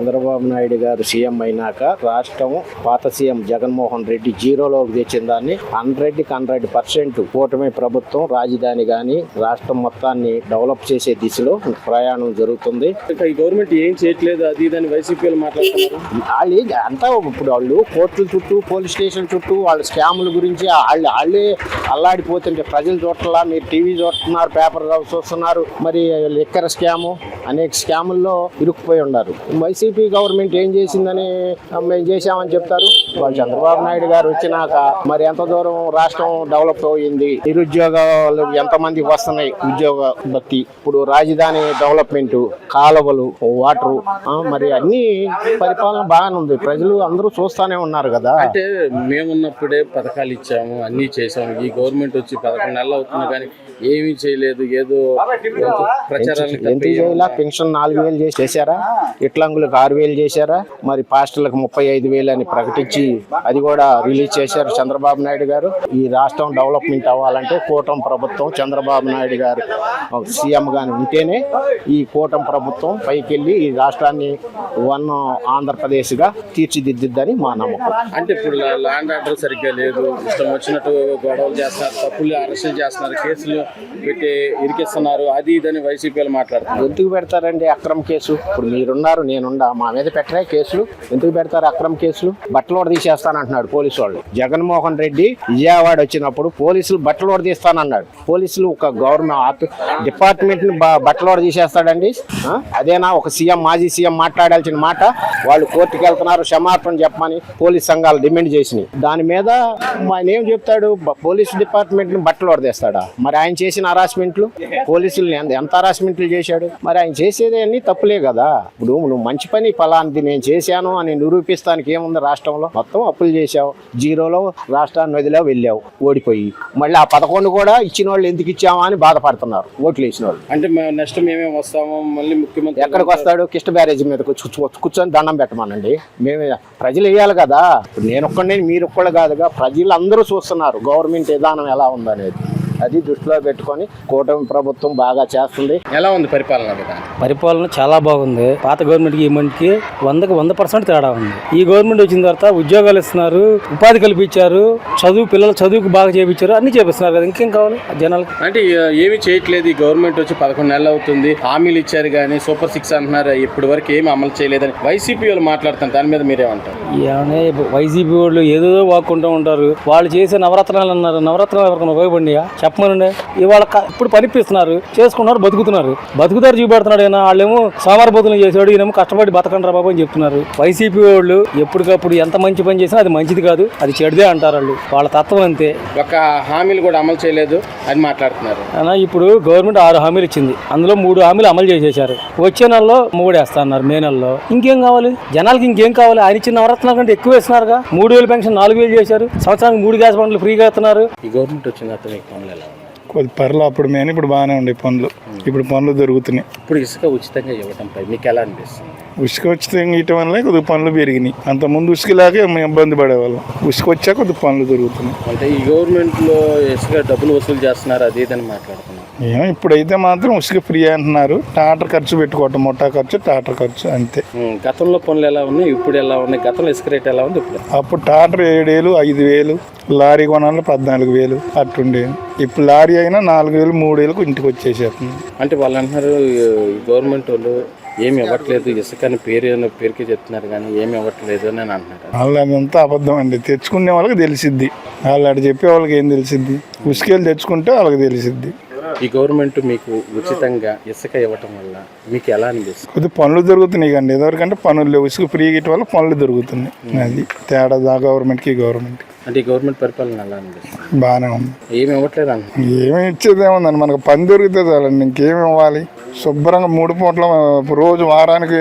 చంద్రబాబు నాయుడు గారు సీఎం అయినాక రాష్ట్రం పాత సీఎం జగన్మోహన్ రెడ్డి జీరోలోకి తెచ్చిన దాన్ని హండ్రెడ్కి హండ్రెడ్ పర్సెంట్ కూటమి ప్రభుత్వం రాజధాని గాని రాష్ట్రం మొత్తాన్ని డెవలప్ చేసే దిశలో ప్రయాణం జరుగుతుంది. ఈ గవర్నమెంట్ ఏం చేయట్లేదు? అది ఇదని వైసీపీ వాళ్ళు మాట్లాడుతున్నారు. వాళ్ళు అంతా ఇప్పుడు వాళ్ళు కోర్టుల చుట్టూ పోలీస్ స్టేషన్ చుట్టూ వాళ్ళ స్కాముల గురించి వాళ్ళు వాళ్ళే అల్లాడిపోతుంటే ప్రజలు చూడట్లా మీరు టీవీ చూస్తున్నారు పేపర్ చూస్తున్నారు మరి లిక్కర్ స్కాము అనేక స్కాముల్లో ఇరుక్కుపోయి ఉన్నారు. వైసీపీ గవర్నమెంట్ ఏం చేసిందని మేము చేశామని చెప్తారు. వాళ్ళు చంద్రబాబు నాయుడు గారు వచ్చినాక మరి ఎంత దూరం రాష్ట్రం డెవలప్ అయింది? నిరుద్యోగాలు ఎంతమంది వస్తున్నాయి? ఉద్యోగ భక్తి ఇప్పుడు రాజధాని డెవలప్మెంట్ కాలువలు వాటరు మరి అన్ని పరిపాలన బాగానే ఉంది. ప్రజలు అందరూ చూస్తానే ఉన్నారు కదా. అంటే మేమున్నప్పుడే పథకాలు ఇచ్చాము అన్ని చేసాము ఈ గవర్నమెంట్ వచ్చి పదకొండు నెలలు అవుతుంది కానీ ఏమీ చేయలేదు. ఏదో ఎంత చేయాలా? పెన్షన్ నాలుగు వేలు చేసి చేశారా? ఇట్లంగులకు ఆరు వేలు చేశారా? మరి పాస్టర్లకు ముప్పై ఐదు వేలు అని ప్రకటించి అది కూడా రిలీజ్ చేశారు చంద్రబాబు నాయుడు గారు. ఈ రాష్ట్రం డెవలప్మెంట్ అవ్వాలంటే కూటమి ప్రభుత్వం చంద్రబాబు నాయుడు గారు సీఎం గాని ఉంటేనే ఈ కూటమి ప్రభుత్వం పైకి వెళ్ళి ఈ రాష్ట్రాన్ని వన్ ఆంధ్రప్రదేశ్గా తీర్చిదిద్దిద్దని మా నమ్మకం. అంటే ఇప్పుడు ల్యాండ్ ఆర్డర్ సరిగ్గా లేదు ఇష్టం వచ్చినట్టు గొడవలు చేస్తున్నారు తప్పులు అరెస్టులు చేస్తున్నారు కేసులు పెట్టి ఇరికిస్తున్నారు అది ఇదని వైసీపీ మాట్లాడుతున్నారు. ఎందుకు పెడతారండి అక్రమ కేసు? ఇప్పుడు మీరున్నారు నేనుండా మా మీద పెట్టరే కేసులు. ఎందుకు పెడతారు అక్రమ కేసులు? బట్టలు కూడా తీసేస్తానంటున్నాడు పోలీసు వాళ్ళు. జగన్మోహన్ రెడ్డి విజయవాడ వచ్చినప్పుడు పోలీసులు బట్టలు కూడా తీస్తానన్నాడు. పోలీసులు ఒక గవర్నమెంట్ డిపార్ట్మెంట్ని బట్టలు కూడా తీసేస్తాడండి. అదేనా? ఒక సీఎం మాజీ సీఎం మాట్లాడాల్సిన మాట. వాళ్ళు కోర్టుకు వెళ్తున్నారు క్షమాపణ చెప్పమని పోలీస్ సంఘాలు డిమాండ్ చేసినాయి. దాని మీద ఆయన ఏం చెప్తాడు? పోలీస్ డిపార్ట్మెంట్ని బట్టలు తీస్తాడా? మరి ఆయన చేసిన హరాస్మెంట్లు పోలీసులు ఎంత- ఎంత హరాస్మెంట్లు చేశాడు? మరి ఆయన చేసేది అన్ని తప్పులే కదా. ఇప్పుడు నువ్వు మంచి పని ఫలాంటి నేను చేశాను అని నిరూపిస్తానికి ఏముంది రాష్ట్రంలో? మొత్తం అప్పులు చేశావు. జీరోలో రాష్ట్రాన్ని వదిలేవు వెళ్ళావు ఓడిపోయి. మళ్ళీ ఆ పదకొండు కూడా ఇచ్చిన వాళ్ళు ఎందుకు ఇచ్చామా అని బాధపడుతున్నారు. ఓట్లు వేసిన వాళ్ళు అంటే నెక్స్ట్ మేమేం వస్తాము? మళ్ళీ ముఖ్యమంత్రి ఎక్కడికి వస్తాడు. కిష్ట బ్యారేజ్ మీద కూర్చో- కూర్చో- కూర్చొని దండం పెట్టమనండి. మేము ప్రజలు వేయాలి కదా. నేను ఒక్కడే మీరు ఒక్కళ్ళు కాదుగా ప్రజలు అందరూ చూస్తున్నారు గవర్నమెంట్ విధానం ఎలా ఉందనేది. అది దృష్టిలో పెట్టుకొని కూటమి ప్రభుత్వం బాగా చేస్తుంది. ఎలా ఉంది పరిపాలన పరిపాలన చాలా బాగుంది. పాత గవర్నమెంట్కి ఈ మందికి వందకి వంద పర్సెంట్ తేడా ఉంది. ఈ గవర్నమెంట్ వచ్చిన తర్వాత ఉద్యోగాలు ఇస్తున్నారు ఉపాధి కల్పించారు చదువు పిల్లలు చదువుకు బాగా చేపించారు అన్ని చేపిస్తున్నారు కదా. ఇంకేం కావాలి జనాలకి? అంటే ఏమి చేయట్లేదు. ఈ గవర్నమెంట్ వచ్చి పదకొండు నెలలు అవుతుంది. హామీలు ఇచ్చారు కానీ సూపర్ సిక్స్ అంటున్నారు. ఇప్పటి వరకు ఏమి అమలు చేయలేదని వైసీపీ వాళ్ళు మాట్లాడుతారు దాని మీద మీరేమంటారు? వైసీపీ వాళ్ళు ఏదో వాక్కుంటూ ఉంటారు. వాళ్ళు చేసే నవరత్నాలు అన్నారు. నవరత్నాలు ఎవరికైనా ఉపయోగపడినాయా? చెప్పమనండి ఇవాళ ఇప్పుడు పనిపిస్తున్నారు చేసుకున్నారు బతుకుతున్నారు. బతుకుతారు చూపెడుతున్నాడు ఈయన వాళ్ళేమో సోమరబోతులు చేసాడు ఈయనేమో కష్టపడి బతకండి బాబు అని చెప్తున్నారు. వైసీపీ వాళ్ళు ఎప్పటికప్పుడు ఎంత మంచి పని చేసినా అది మంచిది కాదు అది చెడుదే అంటారు వాళ్ళు. వాళ్ళ తత్వం అంతే. ఒక హామీలు కూడా అమలు చేయలేదు అని మాట్లాడుతున్నారు. అయినా ఇప్పుడు గవర్నమెంట్ ఆరు హామీలు ఇచ్చింది. అందులో మూడు హామీలు అమలు చేసేశారు. వచ్చే నెలలో మూడేస్తా అన్నారు మే నెలలో. ఇంకేం కావాలి? జనాలకి ఇంకేం కావాలి? ఆయన ఇచ్చిన నవరత్నాల కంటే ఎక్కువ ఇస్తున్నారుగా మూడు వేలు పెన్షన్ నాలుగు వేలు చేశారు. సంవత్సరానికి మూడు గ్యాస్ బండ్లు ఫ్రీగా ఇస్తున్నారు. ఈ గవర్నమెంట్ వచ్చిన తర్వాత కొద్ది పర్లు అప్పుడు మేము ఇప్పుడు బాగానే ఉండే పనులు. ఇప్పుడు పనులు దొరుకుతున్నాయి. ఇప్పుడు ఇసుక ఉచితంగా ఇవ్వటంపై మీకు ఎలా అనిపిస్తుంది? ఉసుక వచ్చితే ఇయటం వల్ల కొద్దిగా పనులు పెరిగినాయి. అంత ముందు ఉసుక లేక మేము ఇబ్బంది పడేవాళ్ళం. ఉసుక వచ్చాక కొద్దిగా పనులు దొరుకుతున్నాయి. అంటే ఈ గవర్నమెంట్లో ఇసుక డబ్బులు వసూలు చేస్తున్నారు అది ఇదని మాట్లాడుతున్నారు. ఏమో ఇప్పుడైతే మాత్రం ఉసుక ఫ్రీ అంటున్నారు. టాటర్ ఖర్చు పెట్టుకోవటం మొట్టా ఖర్చు టాటర్ ఖర్చు అంతే. గతంలో పనులు ఎలా ఉన్నాయి? ఇప్పుడు ఎలా ఉన్నాయి? గతంలో ఇసుక రేట్ ఎలా ఉంది ఇప్పుడు? అప్పుడు టాటర్ ఏడేలు ఐదు వేలు లారీ కొనాలి పద్నాలుగు వేలు అట్టుండేది ఇప్పుడు లారీ అయినా నాలుగు వేలు మూడు వేలకు ఇంటికి వచ్చేసేస్తుంది. అంటే వాళ్ళు అంటున్నారు గవర్నమెంట్ వాళ్ళు ఏమి ఇవ్వట్లేదు ఇసుక అని పేరు పేరుకే చెప్తున్నారు కానీ ఏమి ఇవ్వట్లేదు అని అంటున్నారు. వాళ్ళు అదంతా అబద్ధం అండి. తెచ్చుకునే వాళ్ళకి తెలిసిద్ది. వాళ్ళు అటు చెప్పే వాళ్ళకి ఏం తెలిసిద్ది? ఉసుకెళ్ళి తెచ్చుకుంటే వాళ్ళకి తెలిసిద్ది. ఈ గవర్నమెంట్ మీకు ఉచితంగా ఇసుక ఇవ్వటం వల్ల మీకు ఎలా అనిపిస్తుంది? కొద్ది పనులు దొరుకుతున్నాయి కండి. ఇదివరకంటే పనులు లేవు. ఉసుక ఫ్రీ గిట్ వల్ల పనులు దొరుకుతున్నాయి. అది తేడా దా గవర్నమెంట్కి గవర్నమెంట్ అంటే ఈ గవర్నమెంట్ పరిపాలన ఎలా అనిపిస్తుంది? బాగానే ఉంది. ఏమి ఇవ్వట్లేదు అంటున్నారు. ఏమి ఇచ్చేది ఏముందండి మనకు పని దొరికితే చాలండి. ఇంకేమి ఇవ్వాలి? శుభ్రంగా మూడు పూట్ల రోజు వారానికి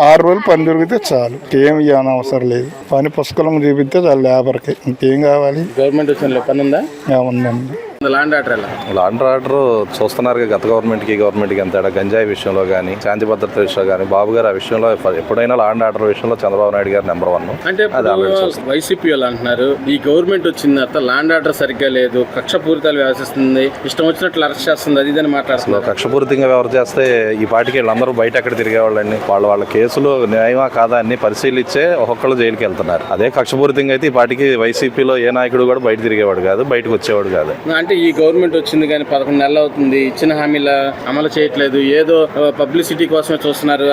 ఆరు రోజులు పని దొరికితే చాలు. ఏమి ఇవ్వని అవసరం లేదు. పని పుస్తకం చూపిస్తే చాలు లేబర్కి. ఇంకేం కావాలి? గవర్నమెంట్ వచ్చిన పని ఉందా? ఏముందండి? ల్యాండ్ ఆర్డర్ లాండ్ ఆర్డర్ చూస్తున్నారు గత గవర్నమెంట్కి గవర్నమెంట్కి ఎంత తేడా. గంజాయి విషయంలో కానీ శాంతి భద్రత విషయంలో కానీ బాబు గారు ఆ విషయంలో ఎప్పుడైనా లాండ్ ఆర్డర్ విషయంలో చంద్రబాబు నాయుడు గారు నెంబర్ వన్ అంటే వైసీపీ వాళ్ళు అంటున్నారు ఈ గవర్నమెంట్ వచ్చిన తర్వాత ల్యాండ్ ఆర్డర్ సరిగ్గా లేదు కక్ష పూరితాలు వ్యవహరిస్తుంది ఇష్టం వచ్చినట్లు అరెస్ట్ చేస్తుంది అది ఇదని మాట్లాడుతున్నారు. కక్షపూరితంగా వ్యవహారం చేస్తే ఈ పాటికి వీళ్ళందరూ బయట ఎక్కడ తిరిగేవాళ్ళండి? వాళ్ళ వాళ్ళ కేసులు న్యాయమా కాదా అన్ని పరిశీలించే ఒక్కొక్కరు జైలుకి వెళ్తున్నారు. అదే కక్షపూరితంగా అయితే ఈ పాటికి వైసీపీలో ఏ నాయకుడు కూడా బయట తిరిగేవాడు కాదు బయటకు వచ్చేవాడు కాదు. అంటే ఈ గవర్నమెంట్ వచ్చింది కానీ పదకొండు నెలలు అవుతుంది. ఇచ్చిన హామీల అమలు చేయట్లేదు. ఏదో పబ్లిసిటీ కోసమే చూస్తున్నారు.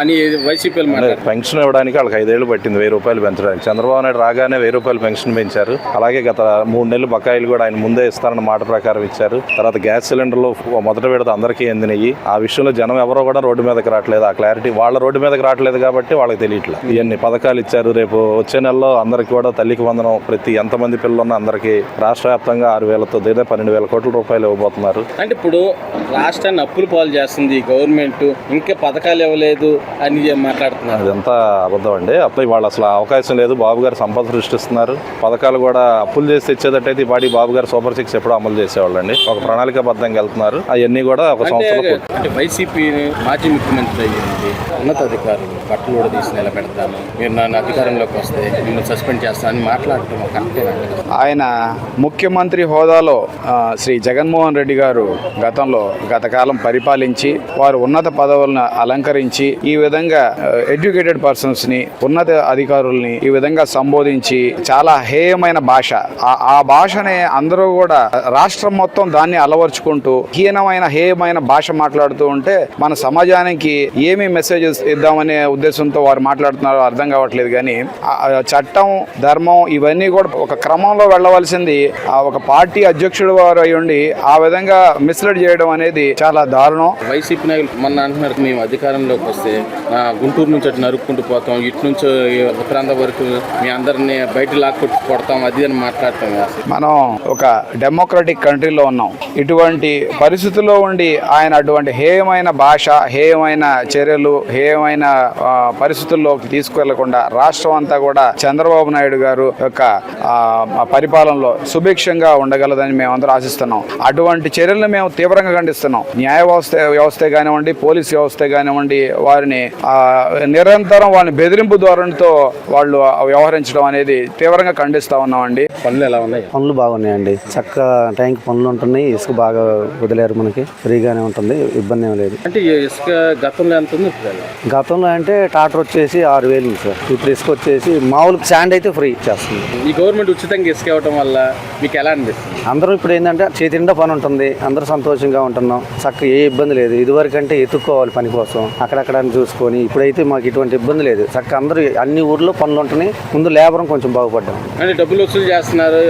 అని వైసీపీ పెన్షన్ ఇవ్వడానికి వాళ్ళకి ఐదేళ్ళు పట్టింది వెయ్యి రూపాయలు పెంచడానికి. చంద్రబాబు నాయుడు రాగానే వెయ్యి రూపాయలు పెన్షన్ పెంచారు. అలాగే గత మూడు నెలలు బకాయిలు కూడా ఆయన ముందే ఇస్తారన్న మాట ప్రకారం ఇచ్చారు. తర్వాత గ్యాస్ సిలిండర్లు మొదట విడత అందరికీ అందినయి. ఆ విషయంలో జనం ఎవరో కూడా రోడ్డు మీదకి రావట్లేదు. ఆ క్లారిటీ వాళ్ళ రోడ్డు మీదకి రావట్లేదు కాబట్టి వాళ్ళకి తెలియట్లేదు ఇవన్నీ పథకాలు ఇచ్చారు. రేపు వచ్చే నెలలో అందరికీ కూడా తల్లికి వందనం. ప్రతి ఎంతమంది పిల్లలు ఉన్నా అందరికీ రాష్ట్ర వ్యాప్తంగా ఆరు వేలతో దగ్గర పన్నెండు వేల కోట్ల రూపాయలు ఇవ్వబోతున్నారు. అంటే ఇప్పుడు రాష్ట్రాన్ని అప్పులు పాలు చేస్తుంది ఈ గవర్నమెంట్ ఇంకా పథకాలు ఇవ్వలేదు అని మాట్లాడుతున్నారు. అదంతా అబద్ధం అండి. అప్పుడు వాళ్ళు అసలు అవకాశం లేదు. బాబు గారు సంపద సృష్టిస్తున్నారు. పథకాలు కూడా అప్పులు చేసి తెచ్చేటట్టయితే ఈ పాటి బాబు గారు సూపర్ సిక్స్ ఎప్పుడూ అమలు చేసేవాళ్ళండి. ఒక ప్రణాళికాబద్ధంగా వెళ్తున్నారు. అవన్నీ కూడా ఒక సంవత్సరం అంటే వైసీపీ మాజీ ముఖ్యమంత్రి అయ్యింది. ఉన్నతాధికారులు బట్టలు కూడా తీసి నిలబెడతాను. మీరు నన్ను అధికారంలోకి వస్తే మిమ్మల్ని సస్పెండ్ చేస్తానని మాట్లాడటం కరెక్టేనండి ఆయన ముఖ్యమంత్రి హోదాలో శ్రీ జగన్మోహన్ రెడ్డి గారు గతంలో గతకాలం పరిపాలించి వారు ఉన్నత పదవులను అలంకరించి ఈ విధంగా ఎడ్యుకేటెడ్ పర్సన్స్ని ఉన్నత అధికారుల్ని ఈ విధంగా సంబోధించి చాలా హేయమైన భాష. ఆ- ఆ అందరూ కూడా రాష్ట్రం మొత్తం దాన్ని అలవర్చుకుంటూ హీనమైన హేయమైన భాష మాట్లాడుతూ ఉంటే మన సమాజానికి ఏమి మెసేజెస్ ఇద్దామనే ఉద్దేశంతో వారు మాట్లాడుతున్నారో అర్థం కావట్లేదు కానీ చట్టం ధర్మం ఇవన్నీ కూడా ఒక క్రమంలో వెళ్ళవలసింది ఆ ఒక పార్టీ అధ్యక్షుడు వారు అయి ఉండి ఆ విధంగా మిస్లీడ్ చేయడం అనేది చాలా దారుణం. వైసీపీ నాయకులు మొన్న అంటున్నారు మేము అధికారంలోకి వస్తే గుంటూరు నుంచి అటు నరుక్కుంటూ పోతాం ఇటు నుంచి ఉత్తరాంధ్ర వరకు మీ అందరిని బయట లాక్కొట్టు కొడతాం అది అని మాట్లాడతాం మనం ఒక డెమోక్రటిక్ కంట్రీలో ఉన్నాం. ఇటువంటి పరిస్థితుల్లో ఉండి ఆయన అటువంటి హేయమైన భాష హేయమైన చర్యలు హేయమైన పరిస్థితుల్లోకి తీసుకెళ్ళకుండా రాష్ట్రం అంతా కూడా చంద్రబాబు నాయుడు గారు యొక్క పరిపాలనలో సుభిక్షంగా ఉండగలదని మేమందరం ఆశిస్తున్నాం. అటువంటి చర్యలను మేము తీవ్రంగా ఖండిస్తున్నాం. న్యాయ వ్యవస్థ వ్యవస్థ కానివ్వండి పోలీస్ వ్యవస్థ కానివ్వండి వారిని ఆ, నిరంతరం వాళ్ళని బెదిరింపు ధోరణితో వాళ్ళు వ్యవహరించడం అనేది తీవ్రంగా ఖండిస్తా ఉన్నామండి. పనులు ఎలా ఉన్నాయి? పనులు బాగున్నాయండి. చక్క టైంకి పనులు ఉంటున్నాయి. ఇసుక బాగా వదిలేరు మనకి. ఫ్రీగానే ఉంటుంది. ఇబ్బంది ఏం లేదు. అంటే ఇసుక గతంలో ఎంత ఉంది? గతంలో అంటే టాటర్ వచ్చేసి ఆరు వేలు సార్. ఇప్పుడు ఇసుక వచ్చేసి మామూలు శాండ్ అయితే ఫ్రీ ఇచ్చేస్తుంది ఈ గవర్నమెంట్ ఉచితంగా ఇసుక ఇవ్వడం వల్ల మీకు ఎలా అనిపిస్తుంది? అందరూ ఇప్పుడు ఏంటంటే చేతి నిండా పని ఉంటుంది. అందరూ సంతోషంగా ఉంటున్నాం. చక్క ఏ ఇబ్బంది లేదు. ఇదివరకు అంటే ఎత్తుక్కోవాలి పని కోసం. అక్కడక్కడ చూసుకొని ఇప్పుడైతే మాకు ఇటువంటి ఇబ్బంది లేదు. చక్క అందరూ అన్ని ఊర్లో పనులు ఉంటున్నాయి. ముందు లేబరం కొంచెం బాగుపడ్డాం. అంటే డబ్బులు వసూలు చేస్తున్నారు.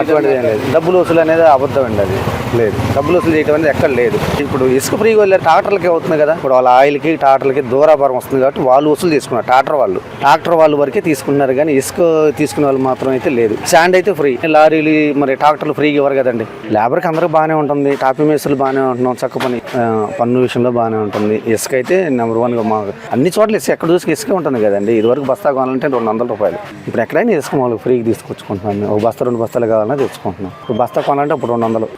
అటువంటిది ఏం లేదు. డబ్బులు వసూలు అనేది అబద్ధం అండి అది. లేదు. డబ్బులు వసూలు చేయడం అనేది ఎక్కడ లేదు. ఇప్పుడు ఇసుక ఫ్రీగా వెళ్ళారు ట్రాక్టర్లకి అవుతుంది కదా. ఇప్పుడు వాళ్ళ ఆయిల్కి ట్రాక్టర్లకి దూరాభారం వస్తుంది కాబట్టి వాళ్ళు వసూలు తీసుకున్నారు ట్రాక్టర్ వాళ్ళు. ట్రాక్టర్ వాళ్ళు వరకే తీసుకున్నారు కానీ ఇసుక తీసుకునే వాళ్ళు మాత్రం అయితే లేదు. శాండ్ అయితే ఫ్రీ. లారీలు మరి ట్రాక్టర్లు ఫ్రీగా లేబర్ కదండి. లేబర్కి అందరికి బాగానే ఉంటుంది. టాపీ మేసులు బాగానే ఉంటున్నాం. చక్క పని. పన్ను విషయంలో బాగానే ఉంటుంది. ఇసుక అయితే నెంబర్ వన్గా మా అన్ని చోట్ల ఇసుక ఎక్కడ చూసి ఇసుక ఉంటుంది కదండి. ఇదివరకు బస్తా కొనాలంటే రెండు వందల రూపాయలు. ఇప్పుడు ఎక్కడైనా ఇసుక మామూలుగా ఫ్రీకి తీసుకొచ్చుకుంటున్నాం ఒక బస్తా రెండు బస్తాలు కావాలన్నా తెచ్చుకుంటున్నాం. ఇప్పుడు బస్తా కొనాలంటే ఇప్పుడు రెండు వందలు.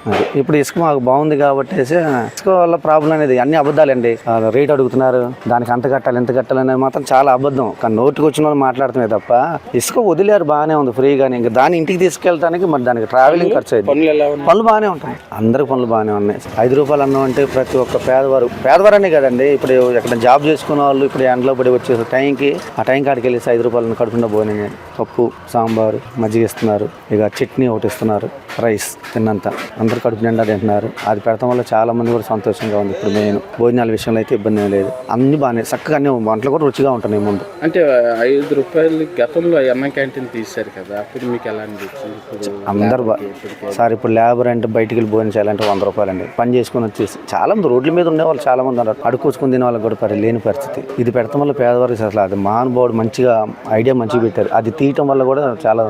ఇప్పుడు ఇసుక మాకు బాగుంది కాబట్టి ఇసుక వల్ల ప్రాబ్లం అనేది అన్ని అబద్ధాలండి. రేట్ అడుగుతున్నారు. దానికి అంత కట్టాలి ఎంత కట్టాలి అనేది మాత్రం చాలా అబద్ధం. కానీ నోటికి వచ్చిన వాళ్ళు మాట్లాడుతున్నాయి తప్ప ఇసుక వదిలేరు బాగానే ఉంది ఫ్రీగానే. ఇంకా దాన్ని ఇంటికి తీసుకెళ్ళడానికి మరి దానికి ట్రావెలింగ్ ఖర్చు అయింది పనులు ఎలా ఉన్నాయి? పనులు బాగానే ఉంటాయి. అందరికి పనులు బాగానే ఉన్నాయి. ఐదు రూపాయలు అన్నం అంటే ప్రతి ఒక్క పేదవారు పేదవారనే కదండి. ఇప్పుడు ఎక్కడ జాబ్ చేసుకున్న వాళ్ళు ఇప్పుడు ఎండలో పడి వచ్చే టైంకి ఆ టైం కాడికి వెళ్ళేసి ఐదు రూపాయలు కడుపుండా భోజనం చేయండి. పప్పు సాంబారు మజ్జిగ ఇస్తున్నారు. ఇక చట్నీ ఒకటి ఇస్తున్నారు. రైస్ తిన్నంత. అందరు కడుపు నిండా తింటున్నారు. అది పెడతాం వల్ల చాలా మంది కూడా సంతోషంగా ఉంది. ఇప్పుడు మెయిన్ భోజనాల విషయంలో అయితే ఇబ్బంది ఏం లేదు. అన్ని బాగానే చక్కగా అన్ని వంటలు కూడా రుచిగా ఉంటున్నాయి ముందు. అంటే ఐదు రూపాయలు గతంలో అన్న క్యాంటీన్ తీశారు కదా. అప్పుడు మీకు ఎలా అనిపించింది? అందరు బా సార్ ఇప్పుడు లేబర్ అంటే బయటికి వెళ్ళి భోజనం చేయాలంటే వంద రూపాయలు అండి పని చేసుకుని వచ్చేసి చాలా మంది రోడ్ల మీద ఉండే వాళ్ళు చాలా మంది ఉన్నారు అడుక్కొచ్చుకుని తినే వాళ్ళకి కూడా పరి లేని పరిస్థితి. ఇది పెడతాం వల్ల పేదవారికి అసలు అది మహానుభావుడు మంచిగా ఐడియా మంచిగా పెట్టారు. అది తీయటం వల్ల కూడా చాలా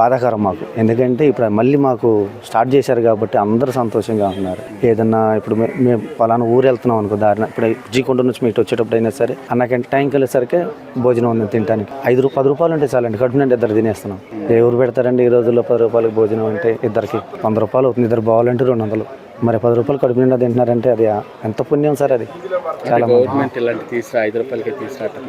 బాధాకరం మాకు. ఎందుకంటే ఇప్పుడు మళ్ళీ మాకు స్టార్ట్ చేశారు కాబట్టి అందరూ సంతోషంగా ఉన్నారు. ఏదన్నా ఇప్పుడు మేము పలానా ఊరు వెళ్తున్నాం అనుకో దారిన ఇప్పుడు జీకొండ నుంచి మీకు వచ్చేటప్పుడు అయినా సరే అన్నకంటే టైంకి వెళ్ళేసరికి భోజనం ఉంది తినడానికి ఐదు రూపాయలు పది రూపాయలు ఉంటే చాలండి. కడుపు నుండి ఇద్దరు తినేస్తున్నాం. ఏ ఊరు పెడతారండి ఈ రోజుల్లో పది రూపాయలకి భోజనం అంటే ఇద్దరికి? వంద రూపాయలు అవుతుంది. ఇద్దరు బావాలంటే రెండు వందలు. మరి పది రూపాయలు కడుపు నిండా తింటున్నారంటే అది ఎంత పుణ్యం సార్ అది? చాలా గవర్నమెంట్ ఇలాంటి తీసుకురా ఐదు రూపాయలకి తీసుకురావటం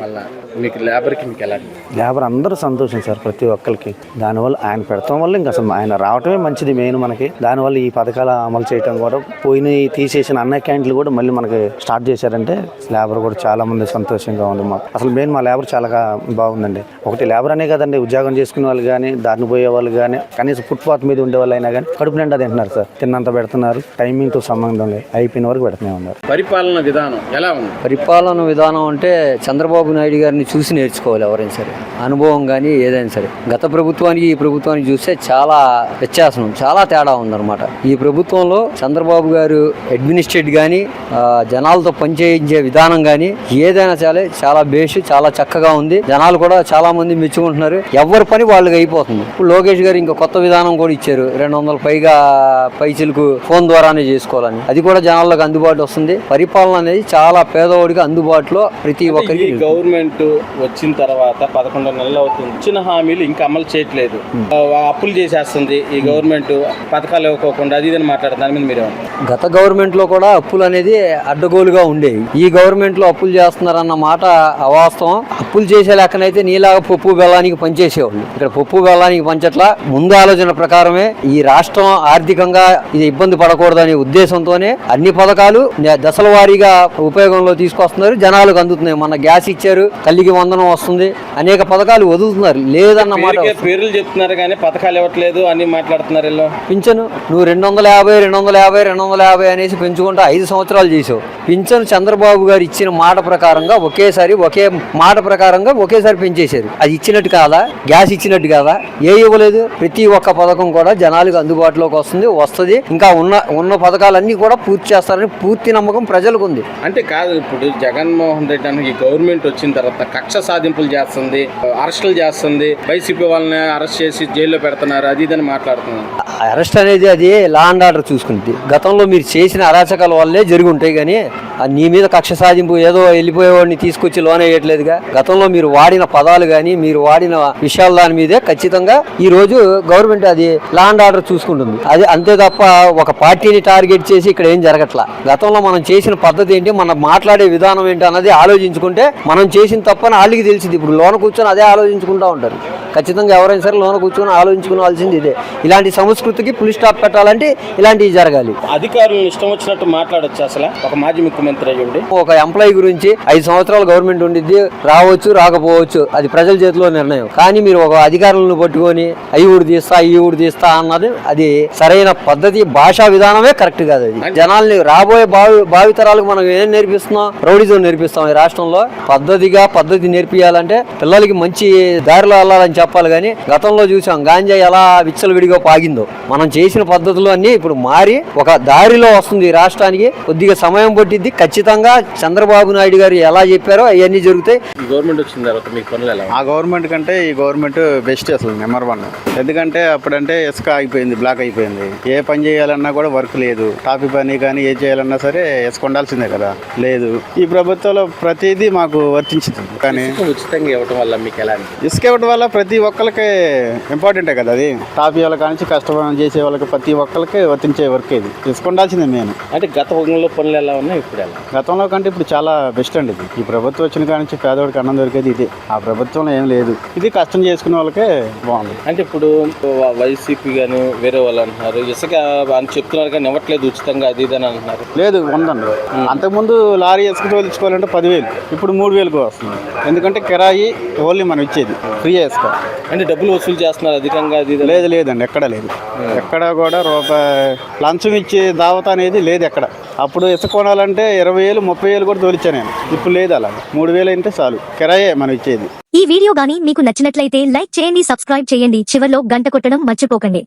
మళ్ళీ మీకు లేబర్కి మీకు ఎలా లేబర్ అందరూ సంతోషం సార్ ప్రతి ఒక్కరికి. దానివల్ల ఆయన పెడతాం వల్ల ఇంకా అసలు ఆయన రావటమే మంచిది మెయిన్ మనకి. దానివల్ల ఈ పథకాలు అమలు చేయటం కూడా పోయిన తీసేసిన అన్న క్యాంటీన్లు కూడా మళ్ళీ మనకి స్టార్ట్ చేశారంటే లేబర్ కూడా చాలా మంది సంతోషంగా ఉంది మాకు. అసలు మెయిన్ మా లేబర్ చాలా బాగుందండి. ఒకటి లేబర్ అనే కదండి ఉద్యోగం చేసుకునే వాళ్ళు కానీ దారిని పోయే వాళ్ళు కానీ కనీసం ఫుట్పాత్ మీద ఉండే వాళ్ళు అయినా కానీ కడుపు నిండా తింటున్నారు సార్. తిన్నంత పెడుతున్నారు. టైమింగ్తో సంబంధం లేదు. అయిపోయిన వరకు పెడుతూనే ఉన్నారు. పరిపాలన విధానం ఎలా ఉంది? పరిపాలన విధానం అంటే చంద్రబాబు నాయుడు గారిని చూసి నేర్చుకోవాలి ఎవరైనా సరే. అనుభవం కానీ ఏదైనా సరే. గత ప్రభుత్వానికి ఈ ప్రభుత్వానికి చూస్తే చాలా వ్యత్యాసం చాలా తేడా ఉందన్నమాట. ఈ ప్రభుత్వంలో చంద్రబాబు గారు అడ్మినిస్ట్రేట్ కానీ జనాలతో పనిచేయించే విధానం కానీ ఏదైనా సరే చాలా బేస్ చాలా చక్కగా ఉంది. జనాలు కూడా చాలా మంది మెచ్చుకుంటున్నారు. ఎవరి పని వాళ్ళకి అయిపోతుంది. ఇప్పుడు లోకేష్ గారు ఇంకా కొత్త విధానం కూడా ఇచ్చారు. రెండు వందల పైగా పైసలకు ఫోన్ ద్వారానే చేసుకోవాలని. అది కూడా జనాలకు అందుబాటు వస్తుంది. పరిపాలన అనేది చాలా పేదవాడికి అందుబాటులో ప్రతి ఒక్కరికి గవర్నమెంట్ వచ్చిన తర్వాత పదకొండు నెలలు అవుతుంది. ఇచ్చిన హామీలు ఇంకా అమలు చేయట్లేదు. అప్పులు చేసేస్తుంది. ఈ గవర్నమెంట్ పథకాలు ఇవ్వకోకుండా అది ఇదని మాట్లాడుతుంది దాని మీద మీరే గత గవర్నమెంట్లో కూడా అప్పులు అనేది అడ్డగోలుగా ఉండేవి. ఈ గవర్నమెంట్లో అప్పులు చేస్తున్నారన్న మాట అవాస్తవం. అప్పులు చేసే లెక్కనైతే నీలాగా పప్పు బెల్లానికి పనిచేసేవాళ్ళు ఇక్కడ పప్పు బెల్లానికి పంచట్ల. ముందు ఆలోచన ప్రకారమే ఈ రాష్ట్రం ఆర్థికంగా ఇది ఇబ్బంది పడకూడదనే ఉద్దేశంతోనే అన్ని పథకాలు దశల వారీగా ఉపయోగంలో తీసుకొస్తున్నారు. జనాలకు అందుతున్నాయి. మన గ్యాస్ ఇచ్చారు. తల్లికి వందనం వస్తుంది. అనేక పథకాలు వదులుతున్నారు. లేదన్న మాట పేర్లు చెప్తున్నారు కానీ పథకాలు ఇవ్వట్లేదు అని మాట్లాడుతున్నారు పింఛను నువ్వు రెండు వందల యాభై రెండు వందల యాభై రెండు వందల యాభై అనేసి పెంచుకుంటూ ఐదు సంవత్సరాలు చేసావు. పింఛను చంద్రబాబు గారు ఇచ్చిన మాట ప్రకారంగా ఒకేసారి ఒకే మాట ప్రకారంగా ఒకేసారి పెంచేశారు. అది ఇచ్చినట్టు కాదా? గ్యాస్ ఇచ్చినట్టు కాదా? ఏ ఇవ్వలేదు. ప్రతి ఒక్క పథకం కూడా జనాలకు అందుబాటులోకి వస్తుంది వస్తుంది ఇంకా ఉన్న ఉన్న పథకాలన్నీ కూడా పూర్తి చేస్తారని పూర్తి నమ్మకం ప్రజలకు ఉంది అంటే కాదు ఇప్పుడు జగన్మోహన్ రెడ్డి అన్న ఈ గవర్నమెంట్ వచ్చిన తర్వాత కక్ష సాధింపులు చేస్తుంది అరెస్టులు చేస్తుంది వైసీపీ వాళ్ళని అరెస్ట్ చేసి జైల్లో పెడుతున్నారు అది ఇదని మాట్లాడుతున్నారు. అరెస్ట్ అనేది అది లా అండ్ ఆర్డర్ చూసుకుంది. గతంలో మీరు చేసిన అరాచకాల వల్లే జరిగి ఉంటాయి కానీ నీ మీద కక్ష సాధింపు ఏదో వెళ్ళిపోయేవాడిని తీసుకొచ్చి లోన్ వేయట్లేదుగా. గతంలో మీరు వాడిన పదాలు కానీ మీరు వాడిన విషయాల దాని మీదే ఖచ్చితంగా ఈ రోజు గవర్నమెంట్ అది లా అండ్ ఆర్డర్ చూసుకుంటుంది. అది అంతే తప్ప ఒక పార్టీని టార్గెట్ చేసి ఇక్కడ ఏం జరగట్లా? గతంలో మనం చేసిన పద్ధతి ఏంటి? మనం మాట్లాడే విధానం ఏంటి అన్నది ఆలోచించుకుంటే మనం చేసిన తప్పని వాళ్ళకి తెలిసింది. ఇప్పుడు లోన కూర్చొని అదే ఆలోచించుకుంటా ఉంటారు. ఖచ్చితంగా ఎవరైనా సరే లోన కూర్చొని ఆలోచించుకోవాల్సింది ఇదే. ఇలాంటి సంస్కృతికి పులి స్టాప్ పెట్టాలంటే ఇలాంటివి జరగాలి. అధికారులను ఇష్టం వచ్చినట్టు మాట్లాడొచ్చు అసలు? ఒక మాజీ ముఖ్యమంత్రి అయ్యుండి. ఒక ఎంప్లాయీ గురించి ఐదు సంవత్సరాలు గవర్నమెంట్ ఉండిద్ది. రావచ్చు రాకపోవచ్చు. అది ప్రజల చేతిలో నిర్ణయం. కానీ మీరు ఒక అధికారులను పట్టుకొని అయ్యి ఊడు తీస్తా ఈ ఊడు తీస్తా అన్నది అది సరైన పద్ధతి భాషా విధానమే కరెక్ట్ కాదు అది. జనాల్ని రాబోయే భావి భావితరాలకు మనం ఏం నేర్పిస్తున్నాం? రౌడిజం నేర్పిస్తాం ఈ రాష్ట్రంలో. పద్ధతిగా పద్ధతి నేర్పియాలంటే పిల్లలకి మంచి దారిలో వెళ్ళాలని చెప్పాలి కానీ గతంలో చూసాం గాంజా ఎలా విచ్చలవిడిగా పాగిందో. మనం చేసిన పద్ధతులు అన్ని ఇప్పుడు మారి ఒక దారిలో వస్తుంది ఈ రాష్ట్రానికి. కొద్దిగా సమయం పట్టిద్ది. ఖచ్చితంగా చంద్రబాబు నాయుడు గారు ఎలా చెప్పారో అవన్నీ జరుగుతాయి. ఈ గవర్నమెంట్ వచ్చిన తర్వాత మీకు పనులు ఎలా ఆ గవర్నమెంట్ కంటే ఈ గవర్నమెంట్ బెస్ట్ అసలు నెంబర్ వన్. ఎందుకంటే అప్పుడంటే ఇసుక అయిపోయింది బ్లాక్ అయిపోయింది. ఏ పని చేయాలన్నా కూడా వర్క్ లేదు. టాపీ పని కానీ ఏ చేయాలన్నా సరే ఇసుక ఉండాల్సిందే కదా. లేదు. ఈ ప్రభుత్వంలో ప్రతిదీ మాకు వర్తించింది కానీ ఉచితంగా ఇవ్వటం వల్ల మీకు ఎలా? ఇసుక ఇవ్వడం వల్ల ప్రతి ఒక్కరికి ఇంపార్టెంటే కదా అది. టాపీ వాళ్ళ కానీ కష్టపడి చేసే వాళ్ళకి ప్రతి ఒక్కరికి వర్తించే వర్క్ ఇది. ఇసుక ఉండాల్సిందే మెయిన్. అంటే గత ఊళ్ళో పనులు ఎలా ఉన్నాయి ఇప్పుడు ఎలా? గతంలో కంటే ఇప్పుడు చాలా బెస్ట్ అండి ఇది. ఈ ప్రభుత్వం వచ్చిన కాడి నుంచి పేదవాడికి అన్నం దొరికేది ఇదే. ఆ ప్రభుత్వంలో ఏం లేదు. ఇది కష్టం చేసుకునే వాళ్ళకే బాగుంది. అంటే ఇప్పుడు వైసీపీ కానీ వేరే వాళ్ళు అంటున్నారు. ఇసుక అని చెప్తున్నారు కానీ ఇవ్వట్లేదు ఉచితంగా అది ఇది అని అంటున్నారు. లేదు ఉందండి. అంతకుముందు లారీ ఇసుక తోలించుకోవాలంటే పదివేలు. ఇప్పుడు మూడు వేలకు వస్తుంది. ఎందుకంటే కిరాయి ఓన్లీ మనం ఇచ్చేది ఫ్రీ ఇసుక అంటే డబ్బులు వసూలు చేస్తున్నారు అధికంగా అది ఇది అని. లేదు లేదండి ఎక్కడ లేదు. ఎక్కడ కూడా రూపాయి లంచం ఇచ్చే దావత అనేది లేదు ఎక్కడ. అప్పుడు ఇసుక కొనాలంటే ఇరవై వేలు ముప్పై వేలు కూడా తోలిచ్చాను నేను. ఇప్పుడు లేదు అలా మూడు వేలు అంటే చాలు. కిరాయే మనం ఇచ్చేది. ఈ వీడియో గాని మీకు నచ్చినట్లయితే లైక్ చేయండి సబ్స్క్రైబ్ చేయండి. చివర్లో గంట కొట్టడం మర్చిపోకండి.